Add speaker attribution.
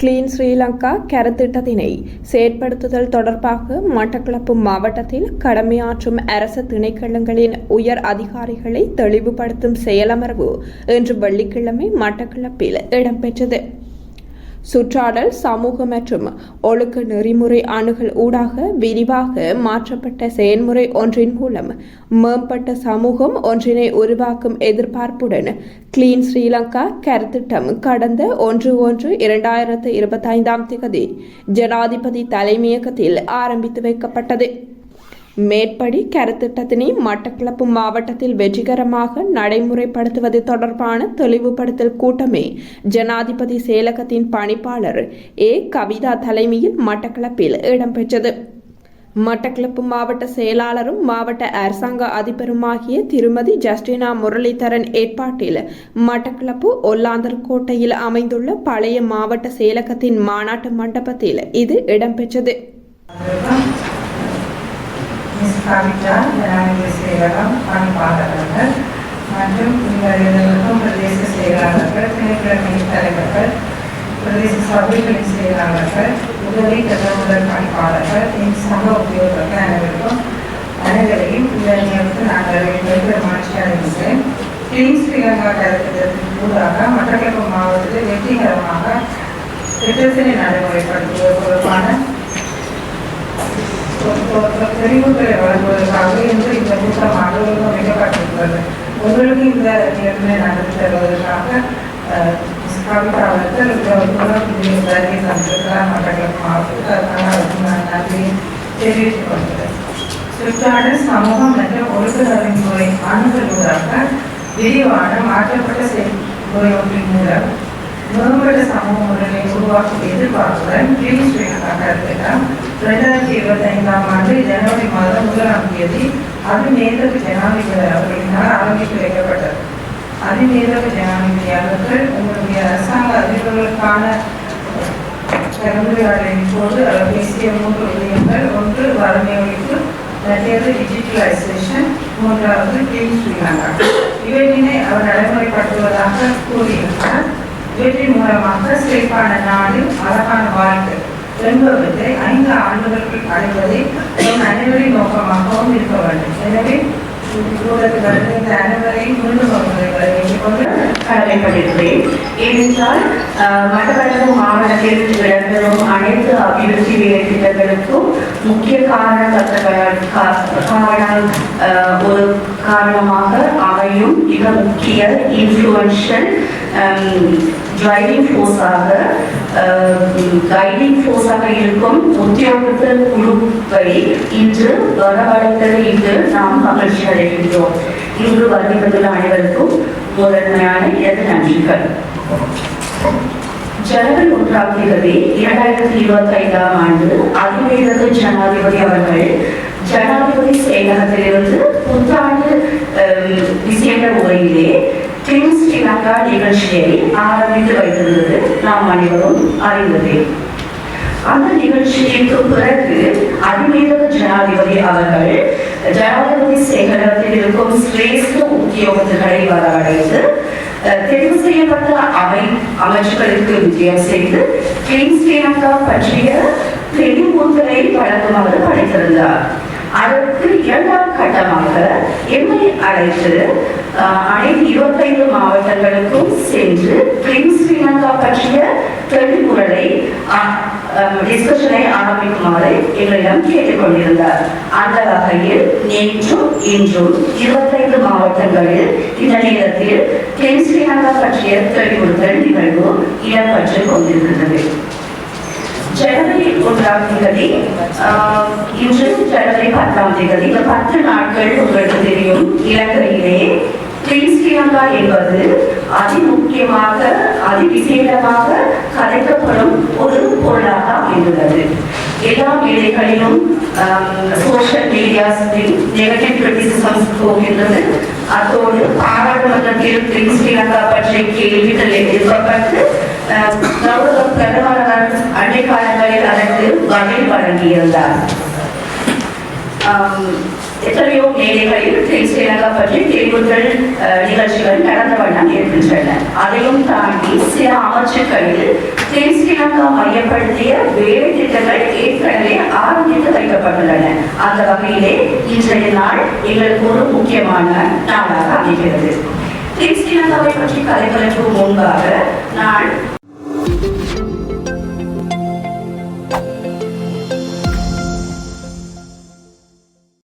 Speaker 1: Clean Sri Lanka கருத்திட்டத்தினை செயற்படுத்துதல் தொடர்பாக மட்டக்களப்பு மாவட்டத்தில் கடமையாற்றும் அரசு திணைக்களங்களின் உயர் அதிகாரிகளை தெளிவுபடுத்தும் செயலமர்வு இன்று வெள்ளிக்கிழமை மட்டக்களப்பில் இடம்பெற்றது. சுற்றாடல் சமூக மற்றும் ஒழுக்க நெறிமுறை அணுகல் ஊடாக விரிவாக மாற்றப்பட்ட செயல்முறை ஒன்றின் மூலம் மேம்பட்ட சமூகம் ஒன்றினை உருவாக்கும் எதிர்பார்ப்புடன் கிளீன் ஸ்ரீலங்கா கருத்திட்டம் கடந்த ஒன்று ஒன்று இரண்டாயிரத்து இருபத்தைந்தாம் திகதி ஜனாதிபதி தலைமையகத்தில் ஆரம்பித்து வைக்கப்பட்டது. மேற்படி கருத்திட்டத்தினை மட்டக்களப்பு மாவட்டத்தில் வெற்றிகரமாக நடைமுறைப்படுத்துவது தொடர்பான தெளிவுபடுத்தல் கூட்டமே ஜனாதிபதி செயலகத்தின் பணிப்பாளர் ஏ. கவிதா தலைமையில் மட்டக்களப்பில் இடம்பெற்றது. மட்டக்களப்பு மாவட்ட செயலாளரும் மாவட்ட அரசாங்க அதிபருமாகிய திருமதி ஜஸ்டினா முரளிதரன் ஏற்பாட்டில் மட்டக்களப்பு ஒல்லாந்தர் கோட்டையில் அமைந்துள்ள பழைய மாவட்ட செயலகத்தின் மாநாட்டு மண்டபத்தில் இது இடம்பெற்றது.
Speaker 2: மிஸ் கவிதா ஜனாதிபதி செயலகம் பணிப்பாளர்கள் மற்றும் இவர்களுக்கும் பிரதேச செயலாளர்கள் திணைக்கிழமையின் தலைவர்கள் பிரதேச சபைகளின் செயலாளர்கள் உதவி திட்டமிடல் பணிப்பாளர்கள் என் சக உத்தியோகர்கள் அனைவருக்கும் அனைவரையும் இந்த நேரத்தில் நாங்கள் வெகு மகிழ்ச்சி அடைகின்றேன் கிளீன் ஸ்ரீலங்கா கருத்திட்டத்தின் ஊடாக மட்டக்களப்பு மாவட்டத்தில் வெற்றிகரமாக திட்டத்தினை நடைமுறைப்படுத்துவது தொடர்பான வழங்குவதற்காக இன்று இந்த கூட்டம் அலுவலகம் அமைக்கப்பட்டிருக்கிறது உங்களுக்கு இந்த நிகழ்வை நடத்தி தருவதற்காக அஹ், மிஸ் தந்திருக்கிறார் மட்டக்களப்பு மாவட்டத்தில் அவருக்கு நான் நன்றியை தெரிவித்துக் கொள்கிறேன் சமூகம் மற்றும் ஒழுக்க நடைமுறை அணுகலூடாக விரிவான மாற்றப்பட்ட செயல்முறை ஒன்றின் மூலம் மேம்பட்ட சமூக முறையை உருவாக்கும் எதிர்பார்ப்புடன் கிளீன் ஸ்ரீலங்கா கருத்திட்டம் இரண்டாயிரத்தி இருபத்தி ஐந்தாம் ஆண்டு ஜனவரி மாதம் முதலாம் தேதி அதிநேரவு ஜனாதிபதி அவர்களினால் ஆரம்பித்து வைக்கப்பட்டது. அதிநேரவு ஜனாதிபதி அவர்கள் உங்களுடைய அரசாங்க அதிபர்களுக்கான கலந்துரையாடலின் போது அவர் பேசிய மூன்று விடயங்கள் ஒன்று வறுமை ஒழிப்பு மற்றது டிஜிட்டலைசேஷன் மூன்றாவது கிளீன் ஸ்ரீலங்கா இவற்றினை அவர் நடைமுறைப்படுத்துவதாக கூறியிருந்தார் இவற்றின் மூலமாக சிறப்பான நாடு அழகான வாழ்க்கை என்பவற்றை ஐந்து ஆண்டுகளுக்குள் அடைவதை நம் அனைவரின் நோக்கமாகவும் இருக்க வேண்டும். எனவே அனைவரையும் மீண்டும் அவர்களை வேண்டிக் கொண்டு
Speaker 3: கடமைப்பட்டிருக்கிறேன் ஏனென்றால் அஹ், மட்டக்களப்பு மாவட்டத்தில் இடம்பெறும் அனைத்து அபிவிருத்தி வேலை திட்டங்களுக்கும் முக்கிய காரண காரணம் அஹ், ஒரு காரணமாக அமையும் மிக முக்கிய இன்ஃப்ளூயன்ஷியல் டிரைவிங் ஃபோர்ஸாக கைடிங் ஃபோர்ஸாக இருக்கும். உத்தியோகத்தர் குழுவை இன்று வரவழைத்தது இன்று நாம் மகிழ்ச்சி அடைகின்றோம். இன்று வருகின்ற அனைவருக்கும் முதன்மையான எனது நன்றிகள். ஜனவரி ஒன்றாம் தேதி இரண்டாயிரத்தி இருபத்தி ஐந்தாம் ஆண்டு அதிவேக ஜனாதிபதி அவர்கள் ஜனாதிபதி செயலகத்திலிருந்து புத்தாண்டு அஹ், விசேட உரையிலே கிங் ஸ்ரீலங்கா நிகழ்ச்சியை ஆரம்பித்து வைத்திருந்தது நாம் அனைவரும் அறிந்ததே. அந்த நிகழ்ச்சிக்கு பிறகு அதிவேதக ஜனாதிபதி அவர்கள் ஜனாதிபதி சேகரத்தில் இருக்கும் சிரேஷ்ட உத்தியோகத்துகளை வரவழைத்து தெரிவு செய்யப்பட்ட அவை அமைச்சுகளுக்கு விஜயம் செய்து கிளீன் ஸ்ரீலங்கா பற்றிய தெளிவுகளை வழங்குமாறு படைத்திருந்தார். அதற்கு இரண்டாம் கட்டமாக எம்மை அழைத்து அனைத்து இருபத்தைந்து மாவட்டங்களுக்கும் சென்று பிரின்ஸ் ஸ்ரீலங்கா பற்றிய தெளிவுகளை டிஸ்கஷனை ஆரம்பிக்குமாறு எங்களிடம் கேட்டுக்கொண்டிருந்தார். அந்த வகையில் நேற்றும் இன்றும் இருபத்தைந்து மாவட்டங்களில் இந்த நேரத்தில் தென் ஸ்ரீலங்கா பற்றிய தெளிவுறுத்தல் நிகழ்வு இடம்பெற்றுக் கொண்டிருந்தது ஜனவரி ஒன்றாம் தேதி இன்று ஜனவரி பத்தாம் தேதி இந்த பத்து நாட்கள் உங்களுக்கு தெரியும் இலங்கையிலே. கிளீன் ஸ்ரீலங்கா என்பது அதி முக்கியமாக அதி கதைக்கப்படும் ஒரு பொருளாக அமைந்துள்ளது. எல்லா வேலைகளிலும் சோஷியல் மீடியாஸில் நெகட்டிவ் கிரிட்டிசிசம்ஸ் போகின்றது அதோடு பாராளுமன்றத்தில் கிளீன் ஸ்ரீலங்கா பற்றிய கேள்விகள் எழுப்பப்பட்டு அஹ், பிரதமர் அண்டை காலங்களில் அதற்கு பதில் வழங்கியிருந்தார் எத்தனையோ மேடைகளில் ஸ்ரீலங்கா பற்றி தேர்வுகள் அஹ், நிகழ்ச்சிகள் நடந்த வண்ணம் இருக்கின்றன. அதையும் தாண்டி சில அமைச்சர்களில் தென் ஸ்ரீலங்கா மையப்படுத்திய வேலை திட்டங்கள் ஏற்கனவே ஆரம்பித்து வைக்கப்பட்டுள்ளன. அந்த வகையிலே இன்றைய நாள் எங்களுக்கு ஒரு முக்கியமான நாளாக அமைகிறது. கிறிஸ்டினதாவை பற்றி கதைகளுக்கு முன்பாக நான்